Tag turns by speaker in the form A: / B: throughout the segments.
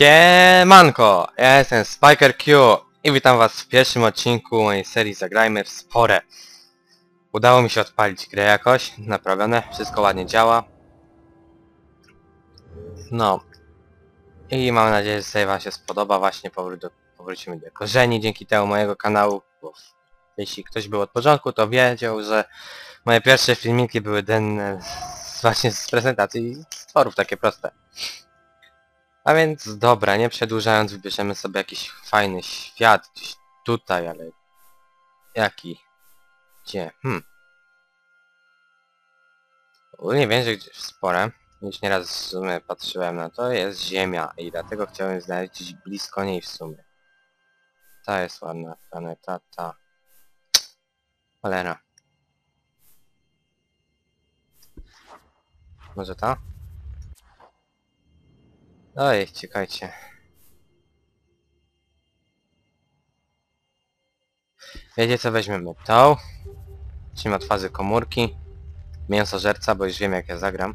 A: Siemanko, ja jestem Spiker Q i witam was w pierwszym odcinku mojej serii Zagrajmy w Spore. Udało mi się odpalić grę jakoś, naprawione, wszystko ładnie działa. No. I mam nadzieję, że wam się spodoba właśnie powrót do, powrócimy do korzeni dzięki temu mojego kanału. Bo jeśli ktoś był od początku, to wiedział, że moje pierwsze filmiki były denne właśnie z prezentacji stworów, takie proste. A więc dobra, nie przedłużając, wybierzemy sobie jakiś fajny świat gdzieś tutaj, ale... Jaki? Gdzie? Hmm. Ogólnie wiem, że gdzieś spore, już nieraz w sumie patrzyłem na to, jest Ziemia i dlatego chciałem znaleźć blisko niej w sumie. Ta jest ładna planeta, ta. Cholera. Może ta? Oj, czekajcie. Wiecie co weźmiemy? Tą. Od fazy komórki. Mięsożerca, bo już wiem jak ja zagram.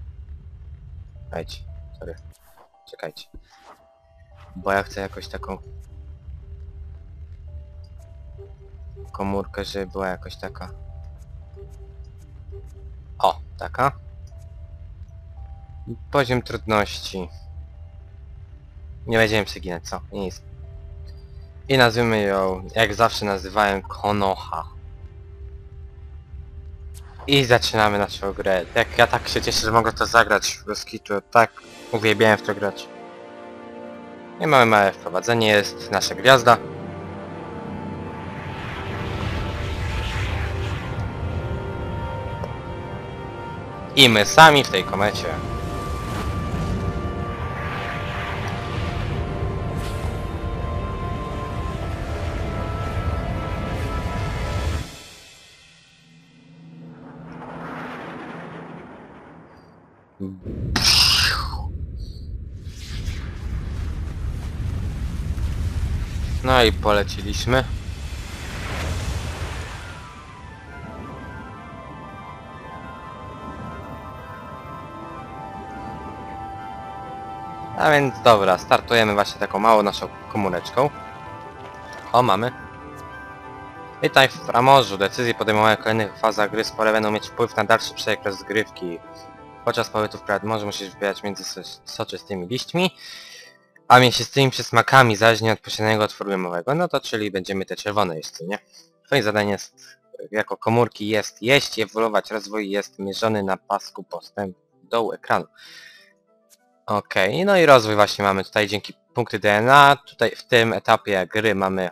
A: Czekajcie. Sorry. Czekajcie. Bo ja chcę jakoś taką... Komórkę, żeby była jakoś taka... O, taka. Poziom trudności. Nie będziemy przeginać, co? Nic. I nazwijmy ją, jak zawsze nazywałem, Konoha. I zaczynamy naszą grę. Jak ja tak się cieszę, że mogę to zagrać bez kitu. Tak uwielbiałem w to grać. I mamy małe wprowadzenie, jest nasza gwiazda. I my sami w tej komecie. No i poleciliśmy. A więc dobra, startujemy właśnie taką małą naszą komóreczką. O, mamy. Witaj w Ramorzu. Decyzje podejmowane w kolejnych fazach gry spore będą mieć wpływ na dalszy przebieg rozgrywki. Podczas pobytu w Pradmorzu musisz wybierać między so soczystymi liśćmi, a mięsistymi przysmakami, zależnie od posiadanego otworu. No to czyli będziemy te czerwone co nie? Twoje zadanie jest, jako komórki jest jeść, ewoluować, rozwój jest mierzony na pasku postęp dołu ekranu. Okej, no i rozwój właśnie mamy tutaj dzięki punkty DNA. Tutaj w tym etapie gry mamy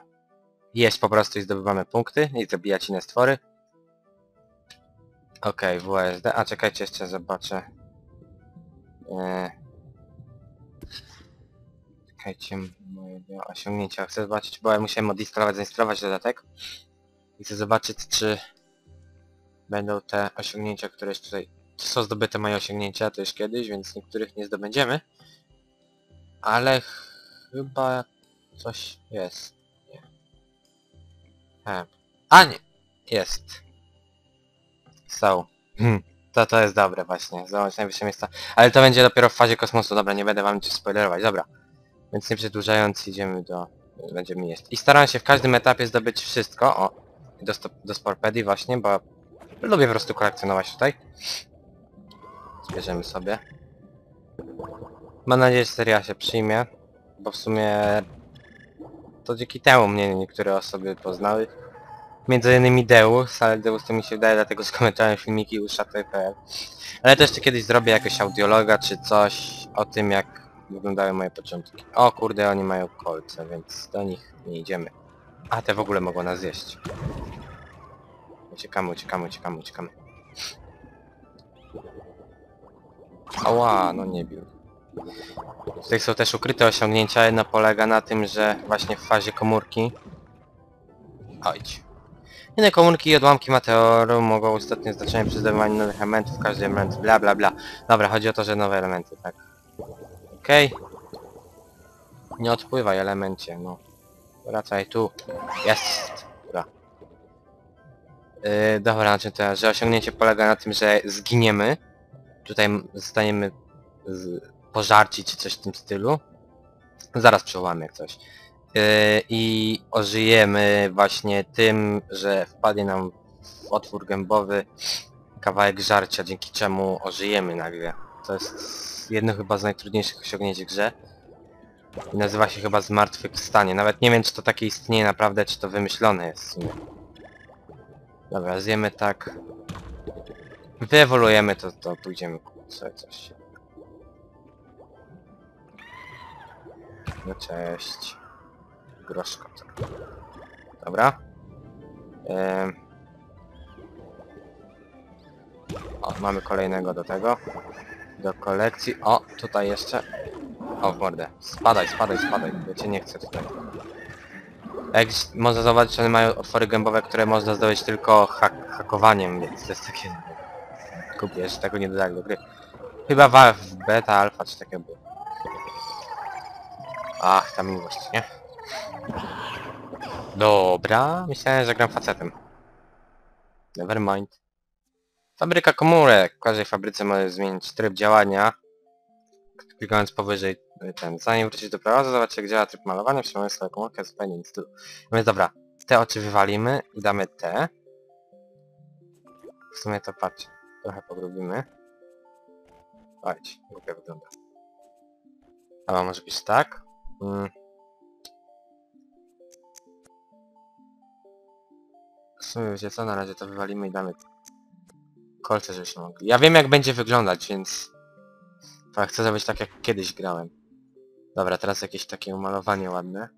A: jeść po prostu i zdobywamy punkty i zabijać inne stwory. Okej, WSD. A czekajcie, jeszcze zobaczę. Eee... Czekajcie, moje osiągnięcia. Chcę zobaczyć, bo ja musiałem odinstalować, zainstalować dodatek. I chcę zobaczyć, czy będą te osiągnięcia, które już tutaj... Czy są zdobyte moje osiągnięcia, to już kiedyś, więc niektórych nie zdobędziemy. Ale chyba coś jest. Nie. He. A nie! Jest. Są. Hmm. To to jest dobre właśnie. Zobacz najwyższe miejsca. Ale to będzie dopiero w fazie kosmosu. Dobra, nie będę wam nic spoilerować. Dobra. Więc nie przedłużając idziemy do... Będziemy jeść. I staram się w każdym etapie zdobyć wszystko. O. Do, do Sporpedii właśnie, bo lubię po prostu kolekcjonować tutaj. Zbierzemy sobie. Mam nadzieję, że seria się przyjmie. Bo w sumie... To dzięki temu mnie niektóre osoby poznały. Między innymi Deus, ale Deus to mi się wydaje, dlatego skomentowałem filmiki u szaty.pl. Ale też jeszcze kiedyś zrobię jakoś audiologa czy coś o tym jak wyglądały moje początki. O kurde, oni mają kolce, więc do nich nie idziemy. A te w ogóle mogą nas zjeść. Uciekamy, uciekamy, uciekamy, uciekamy. Ała, no nie bił. Tutaj są też ukryte osiągnięcia, jedno polega na tym, że właśnie w fazie komórki... Ojdź. Inne komórki i odłamki meteoru mogą istotnie znaczenie przy zdobywaniu nowych elementów, każdy element, bla bla bla. Dobra, chodzi o to, że nowe elementy, tak. Okej. Nie odpływaj elemencie, no. Wracaj tu. Jest! Dobra. Yy, dobra, znaczy to, że osiągnięcie polega na tym, że zginiemy. Tutaj zostaniemy z, pożarci czy coś w tym stylu. Zaraz przywołamy jak coś. Yy, I ożyjemy właśnie tym, że wpadnie nam w otwór gębowy kawałek żarcia, dzięki czemu ożyjemy nagle. To jest jedno chyba z najtrudniejszych osiągnięć w grze. I nazywa się chyba Zmartwychwstanie. Nawet nie wiem czy to takie istnieje naprawdę, czy to wymyślone jest w sumie. Dobra, zjemy tak. Wyewoluujemy to, to pójdziemy sobie coś. No cześć. Groszko. to. Dobra. Em. O, mamy kolejnego do tego. Do kolekcji. O, tutaj jeszcze. O, w mordę. Spadaj, spadaj, spadaj. Ja cię nie chcę tutaj. Jak można zobaczyć, one mają otwory gębowe, które można zdobyć tylko hak hakowaniem, więc to jest takie... Kupię, że tego nie dodali do gry. Chyba w beta, alfa czy takie było. Ach, ta miłość, nie? Dobra, myślałem, że gram facetem. Nevermind. Fabryka komórek. W każdej fabryce może zmienić tryb działania. Klikając powyżej y, ten. Zanim wrócić do prawa, zobaczcie jak działa tryb malowania, przyjmuję swoją komórkę zupełnie nic stylu. Więc dobra, te oczy wywalimy i damy te. W sumie to patrz, trochę pogrubimy. Chodź, głupio wygląda. A może być tak? Mm. Sumie wiecie co, na razie to wywalimy i damy kolce, żebyśmy mogli. Ja wiem jak będzie wyglądać, więc... Ale chcę zrobić tak jak kiedyś grałem. Dobra, teraz jakieś takie umalowanie ładne.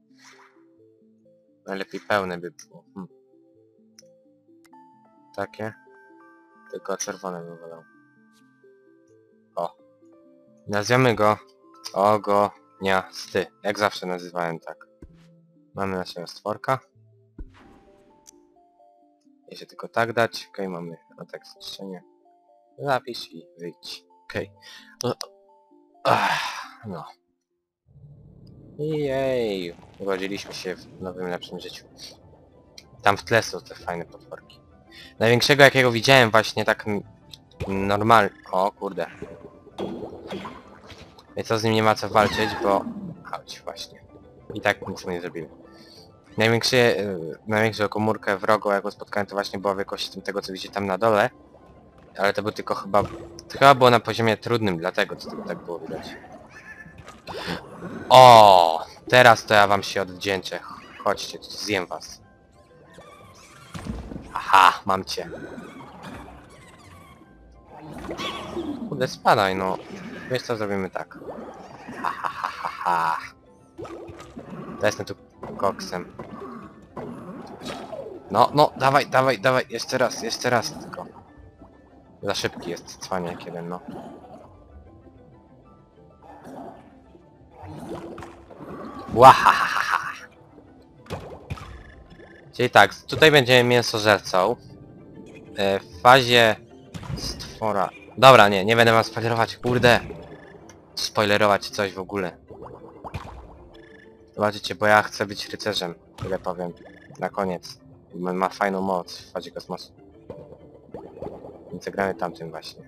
A: Najlepiej pełne by było. Hm. Takie. Tylko czerwone bym wolał. O. Nazwiemy go Ogoniasty. Jak zawsze nazywałem tak. Mamy naszego stworka. Jeśli tylko tak dać, okej, mamy na tekst zniszczenie. Zapisz i wyjdź. Okej. No. Ach, no. Jej, urodziliśmy się w nowym, lepszym życiu. Tam w tle są te fajne potworki. Największego jakiego widziałem właśnie tak normal... O kurde. I co z nim nie ma co walczyć, bo... Chodź, właśnie. I tak nic nie zrobili. Największy, yy, największą komórkę wrogo, jaką spotkałem, to właśnie była wielkość tego, co widzicie tam na dole. Ale to był tylko chyba... To chyba było na poziomie trudnym, dlatego to tak było widać. O, Teraz to ja wam się odwdzięczę. Chodźcie, zjem was. Aha, mam cię. Kurde, spadaj no. Wiesz co, zrobimy tak. Ha, ha, ha, ha, ha. Jestem tu koksem. No, no, dawaj, dawaj, dawaj, jeszcze raz, jeszcze raz tylko. Za szybki jest cwaniak jeden, no. Łahahaha. Czyli tak, tutaj będziemy mięsożercą. E, W fazie stwora... Dobra, nie, nie będę wam spoilerować, kurde. Spoilerować coś w ogóle. Zobaczycie, bo ja chcę być rycerzem, tyle powiem. Na koniec. Ma, ma fajną moc w fazie kosmosu. Więc zagramy tamtym właśnie.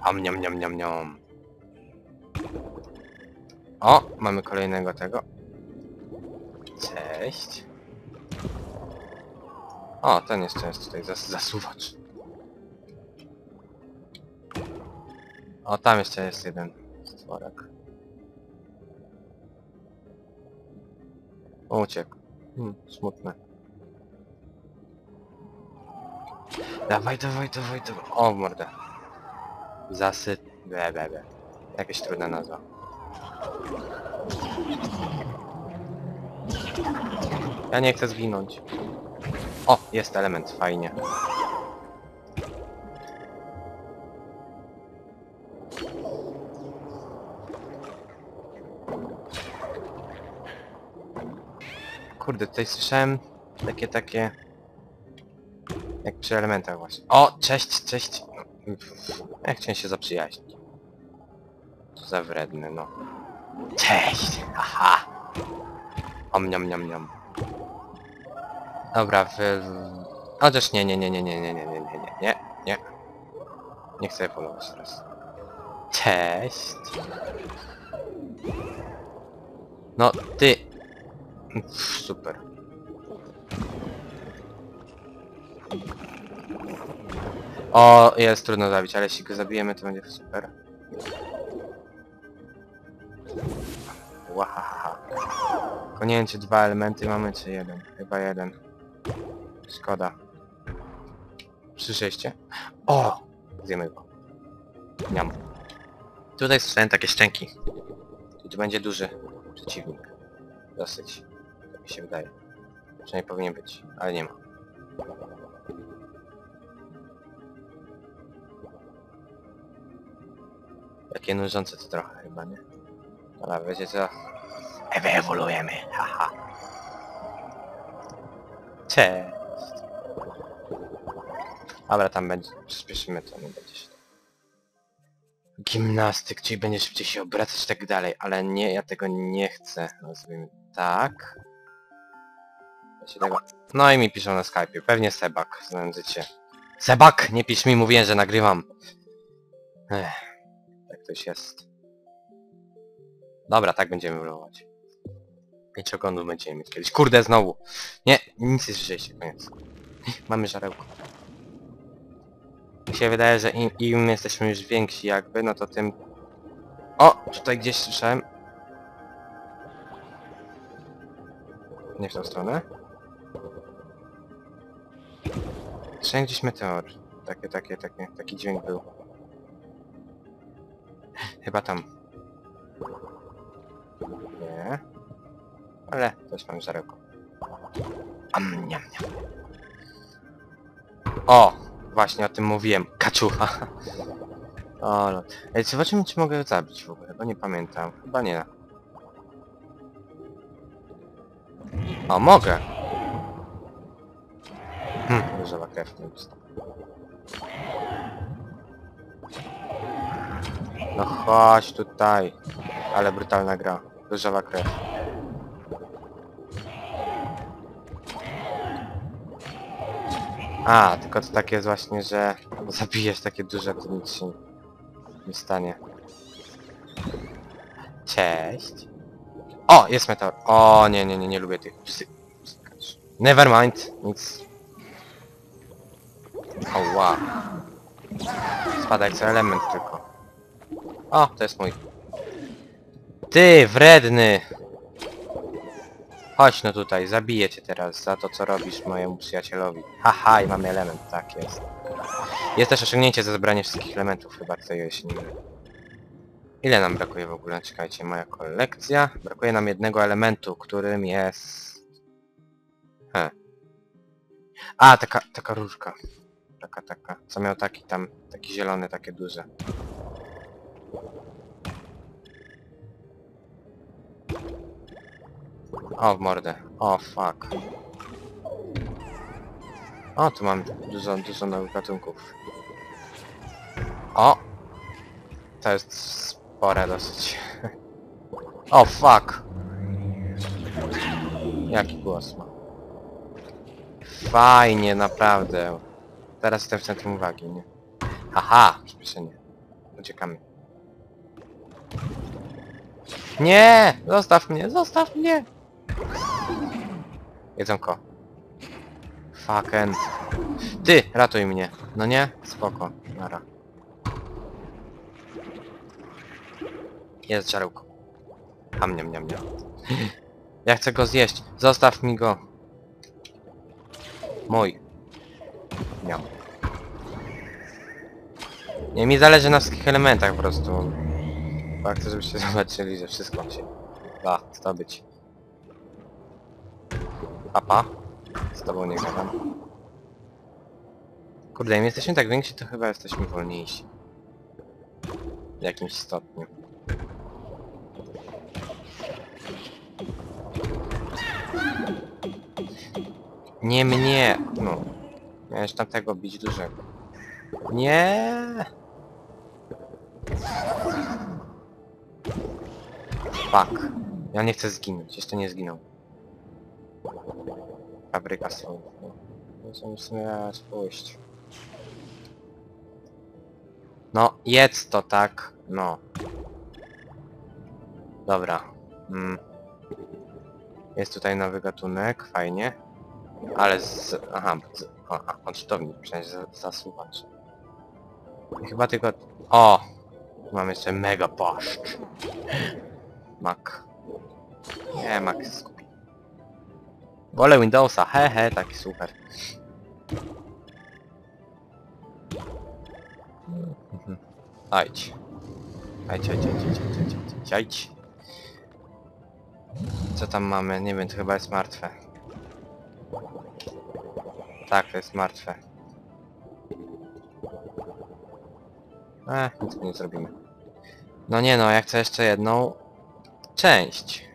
A: Am niam niam niam niam. O, mamy kolejnego tego. Cześć. O, ten jeszcze jest tutaj zas zasuwacz. O, tam jeszcze jest jeden stworek. Uciekł. Hmm, smutne. Dawaj, dawaj, dawaj, dawaj. O, w mordę. Zasyt... Be, be. Jakaś trudna nazwa. Ja nie chcę zginąć. O, jest element, fajnie. Kurde, tutaj słyszałem takie, takie... Jak przy elementach właśnie. O, cześć, cześć. No, Jak chciałem się zaprzyjaźnić. Co za wredny, no. Cześć! Aha! Om niam niam niam. Dobra, wy... Chociaż nie, nie, nie, nie, nie, nie, nie, nie, nie, nie, nie, nie. Nie chcę polować teraz. Cześć! No ty! Super. O, jest trudno zabić, ale jeśli go zabijemy, to będzie super. Łahaha. Tylko nie wiem, czy dwa elementy mamy, czy jeden. Chyba jeden. Szkoda. Przyszejście. O! Zjemy go. Niam. Tutaj słyszałem takie szczęki. I tu będzie duży przeciwnik. Dosyć. Mi się wydaje. Przynajmniej powinien być, ale nie ma. Takie nużące to trochę chyba, nie? Dobra, wiecie co? Ewoluujemy, haha. Cześć. Dobra, tam będzie, przyspieszymy to, nie będzie się. Gimnastyk, czyli będzie szybciej się obracać i tak dalej, ale nie, ja tego nie chcę. Nazwijmy tak. Się tego... No i mi piszą na Skype'ie, pewnie Sebak, znając życie. Sebak! Nie pisz mi, mówiłem, że nagrywam. Ech, tak to już jest. Dobra, tak będziemy wylować. Pięć ogonów będziemy mieć kiedyś. Kurde, znowu! Nie, nic nie słyszeliście, koniec. Mamy żarełko. Mi się wydaje, że im, im jesteśmy już więksi jakby, no to tym... O! Tutaj gdzieś słyszałem. Nie w tą stronę. Słyszałem gdzieś meteor. Takie, takie, takie, taki dźwięk był. Chyba tam. Nie. Ale też mam żarełko. Am, niam, niam. O! Właśnie o tym mówiłem. Kaczucha. O, no. Ej, zobaczymy czy mogę zabić w ogóle, bo nie pamiętam. Chyba nie. O, mogę. Krew nie jest. No chodź tutaj. Ale brutalna gra. Różowa krew. A, tylko to takie jest właśnie, że zabijesz takie duże, to nic się nie stanie. Cześć. O, jest meteor. O, nie, nie, nie, nie lubię tych. Never mind, nic. O, wow. Spada jak co element tylko. O, to jest mój. Ty, wredny! Chodź no tutaj, zabiję cię teraz za to, co robisz mojemu przyjacielowi. Haha, i mamy element, tak jest. Jest też osiągnięcie za zebranie wszystkich elementów, chyba tutaj się nie. Ile nam brakuje w ogóle? Czekajcie, moja kolekcja. Brakuje nam jednego elementu, którym jest... He. A, taka, taka różka. Taka, taka. Co miał taki tam, taki zielony, takie duże. O, w mordę. O, fuck. O, tu mam dużo, dużo nowych gatunków. O! To jest spore dosyć. O, fuck! Jaki głos ma. Fajnie, naprawdę. Teraz jestem w centrum uwagi, nie? Aha! Przyspieszenie. Uciekamy. Nie! Zostaw mnie! Zostaw mnie! Jedzonko. Fucking. Ty! Ratuj mnie. No nie? Spoko. Nara. Jest żarełko. Ham, niam, niam, niam. Ja chcę go zjeść. Zostaw mi go. Mój. Miam. Nie, mi zależy na wszystkich elementach po prostu. Ja chcę, żebyście zobaczyli, że wszystko się da zdobyć. Papa. Z tobą nie gadam. Kurde, im jesteśmy tak więksi, to chyba jesteśmy wolniejsi. W jakimś stopniu. Nie mnie! No. Miałeś tamtego bić dużego. Nie. Fuck. Ja nie chcę zginąć, jeszcze nie zginął. Fabryka są. Możemy w sumie pójść. No, jedz to tak. No. Dobra. Mm. Jest tutaj nowy gatunek, fajnie. Ale z... aha, z, o, a, odczytownik, przecież za, zasuwacz. I chyba tylko... O! Mam jeszcze mega paszcz. Mac. Nie, Mac skupi. Wolę Windowsa, hehe, taki super. Ajdź, ajdź, ajdź, ajdź, ajdź, ajdź, ajdź, ajdź. Co tam mamy? Nie wiem, to chyba jest martwe. Tak, to jest martwe. E, nic nie zrobimy. No nie no, ja chcę jeszcze jedną część.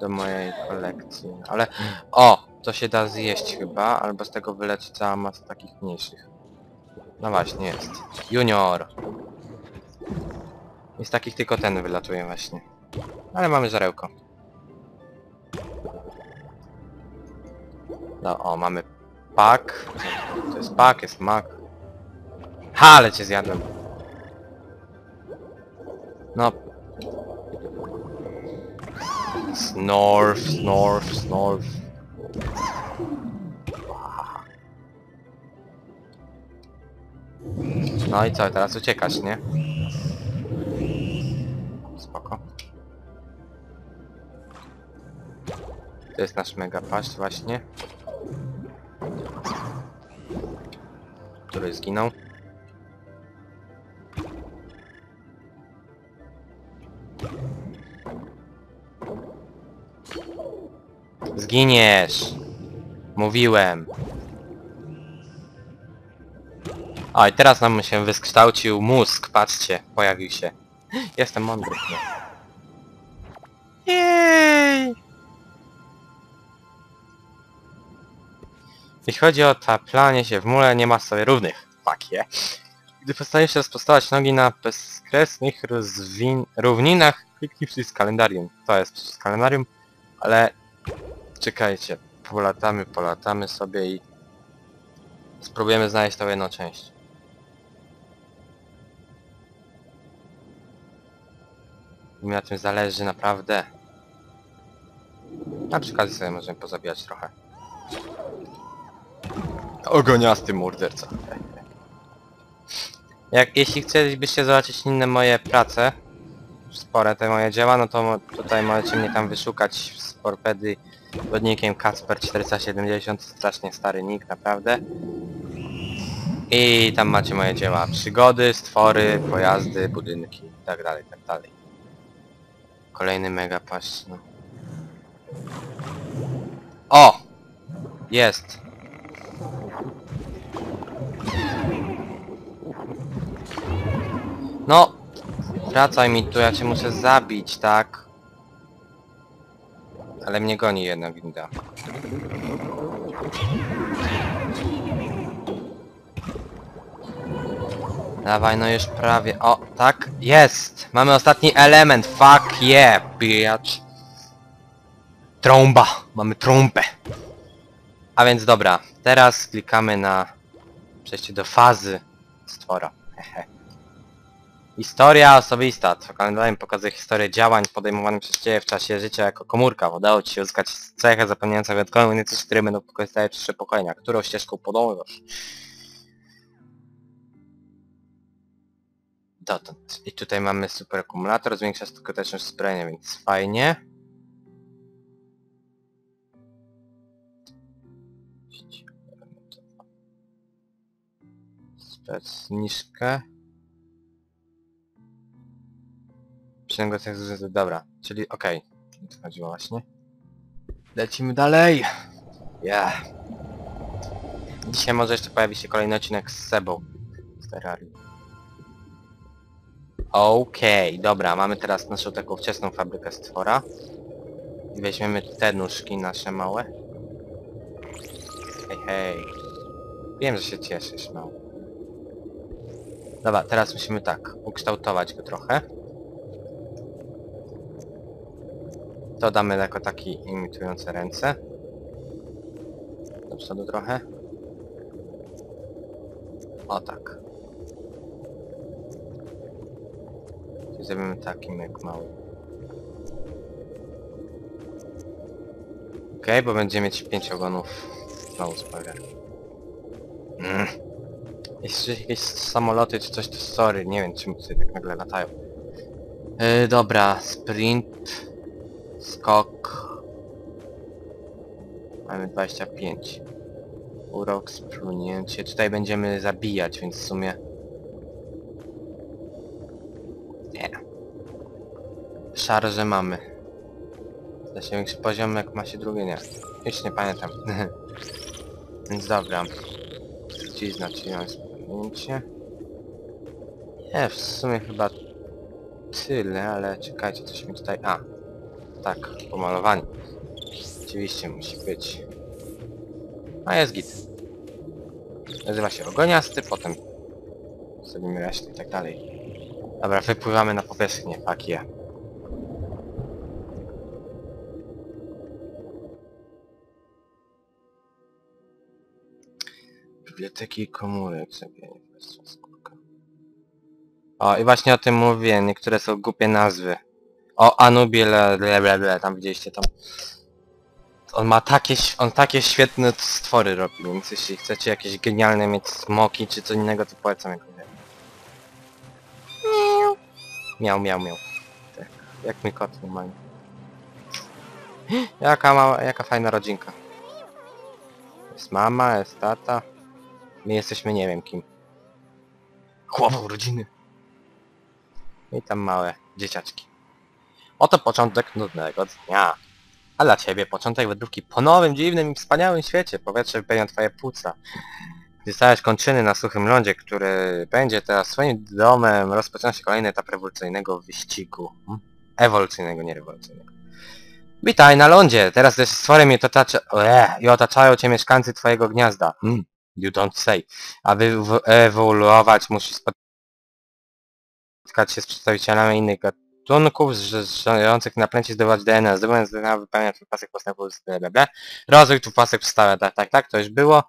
A: Do mojej kolekcji. Ale... O! To się da zjeść chyba, albo z tego wyleci cała masa takich mniejszych. No właśnie, jest. Junior! I z takich tylko ten wylatuje właśnie. Ale mamy żarełko. No o, mamy pak. To jest pak, jest mak. Ha, ale cię zjadłem. No. Snorf, snorf, snorf. No i co, teraz uciekać, nie? To jest nasz mega paszcz właśnie. Który zginął. Zginiesz! Mówiłem. O, i teraz nam się wykształcił mózg, patrzcie, pojawił się. Jestem mądry. No. Jeśli chodzi o taplanie się w mule, nie ma sobie równych. Yeah. Gdy przestajesz rozprostować nogi na bezkresnych równinach, kliknij przycisk kalendarium. To jest przycisk kalendarium, ale czekajcie, polatamy, polatamy sobie i spróbujemy znaleźć tą jedną część. Mi na tym zależy naprawdę. Na przy okazji sobie możemy pozabijać trochę. Ogoniasty morderca. Jak, jeśli chcielibyście zobaczyć inne moje prace, spore te moje dzieła, no to tutaj możecie mnie tam wyszukać w Sporpedy pod nickiem Kacper470, strasznie stary nick, naprawdę. I tam macie moje dzieła, przygody, stwory, pojazdy, budynki, i tak dalej, tak dalej. Kolejny mega paszcz, no. O! Jest! No! Wracaj mi tu, ja cię muszę zabić, tak? Ale mnie goni jedna winda. Dawaj, no już prawie. O, tak? Jest! Mamy ostatni element. Fuck yeah, bitch. Trąba. Mamy trąbę. A więc dobra, teraz klikamy na przejście do fazy stwora. Hehe. Historia osobista. To kalendarium pokazuje historię działań podejmowanych przez Ciebie w czasie życia jako komórka. Udało Ci się uzyskać cechę zapewniającą wyjątkową umiejętności, które będą wykorzystały przyszłe pokolenia. Którą ścieżką podążasz? Dotąd. I tutaj mamy super akumulator, zwiększa skuteczność zbrojenia, więc fajnie. Spec. Przynajmniej tak dobra, czyli okej. Okay. To chodziło właśnie. Lecimy dalej! Yeah. Dzisiaj może jeszcze pojawi się kolejny odcinek z Sebą. Z Terrarii. Okej, dobra, mamy teraz naszą taką wczesną fabrykę stwora. I weźmiemy te nóżki nasze małe. Hej, hej. Wiem, że się cieszysz, no. Dobra, teraz musimy tak, ukształtować go trochę. To damy jako taki imitujące ręce. Do przodu trochę. O tak. Zrobimy takim jak mały. Okej, bo będziemy mieć 5 ogonów. Znowu spoiler. Mm. Jeśli jakieś samoloty czy coś to sorry, nie wiem czemu tutaj tak nagle latają. Yy, dobra, sprint, Mamy 25. Urok, splunięcie. Tutaj będziemy zabijać, więc w sumie... Nie. Szarże mamy. Da się większy poziom, jak ma się drugie, nie. Już nie pamiętam. więc dobra. Czyli mam splunięcie. Nie, w sumie chyba tyle, ale czekajcie, coś mi tutaj... A, tak, pomalowanie. Oczywiście musi być. A jest git. Nazywa się ogoniasty, potem zrobimy resztę i tak dalej. Dobra, wypływamy na powierzchnię, fuck yeah. Biblioteki i komórek, skórka. O, i właśnie o tym mówię, niektóre są głupie nazwy. O, Anubie, le, le, le, le, tam widzieliście tam. On ma takie, on takie świetne stwory robi, więc jeśli chcecie jakieś genialne mieć smoki czy co innego, to polecam jego grę. Miał, miał, miał. Tak, jak mój kot normalnie. Jaka mała, jaka fajna rodzinka. Jest mama, jest tata. My jesteśmy nie wiem kim. Głową rodziny. I tam małe dzieciaczki. Oto początek nudnego dnia. A dla ciebie początek wędrówki po nowym, dziwnym i wspaniałym świecie. Powietrze wypełnia twoje płuca. Gdy stałeś kończyny na suchym lądzie, który będzie teraz swoim domem, rozpoczyna się kolejny etap rewolucyjnego wyścigu. Hmm? Ewolucyjnego, nie rewolucyjnego. Witaj na lądzie! Teraz też stworem i, otacza... Eee, i otaczają cię mieszkańcy twojego gniazda. Hmm, you don't say. Aby ewoluować musisz spotkać się z przedstawicielami innych gatunków ż- żyjących na planecie zdobywać DNA. Zdobywając DNA wypełnia twój pasek postępu z bla. Rozwój tu pasek przedstawia, tak, tak, tak, to już było.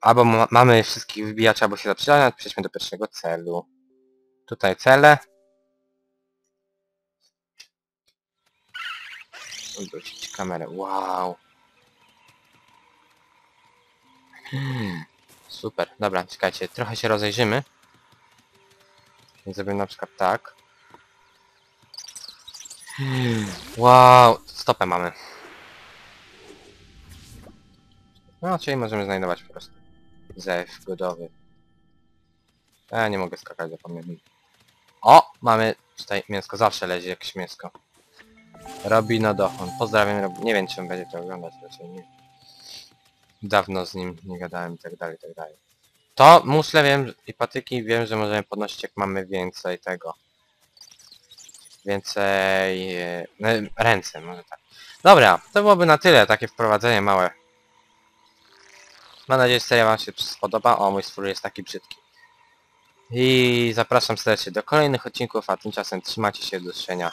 A: Albo ma mamy wszystkich wybijaczy, albo się zatrzymać, przejdźmy do pierwszego celu. Tutaj cele. Odwrócić kamerę, wow. Hmm, Super, dobra, czekajcie, trochę się rozejrzymy. Zrobię na przykład tak. Wow, stopę mamy. No, czyli możemy znajdować po prostu zew godowy. Ja nie mogę skakać, zapomniałem. O! Mamy tutaj mięsko, zawsze leży jakieś mięsko. Robinodochon. Pozdrawiam, Rob... nie wiem czy on będzie to oglądać, raczej nie. Dawno z nim nie gadałem i tak dalej, i tak dalej. To muszle wiem i patyki wiem, że możemy podnosić jak mamy więcej tego. Więcej... e, ręce, może tak. Dobra, to byłoby na tyle, takie wprowadzenie małe. Mam nadzieję, że seria wam się spodoba. O, mój stwór jest taki brzydki. I zapraszam serdecznie do kolejnych odcinków, a tymczasem trzymajcie się do zobaczenia.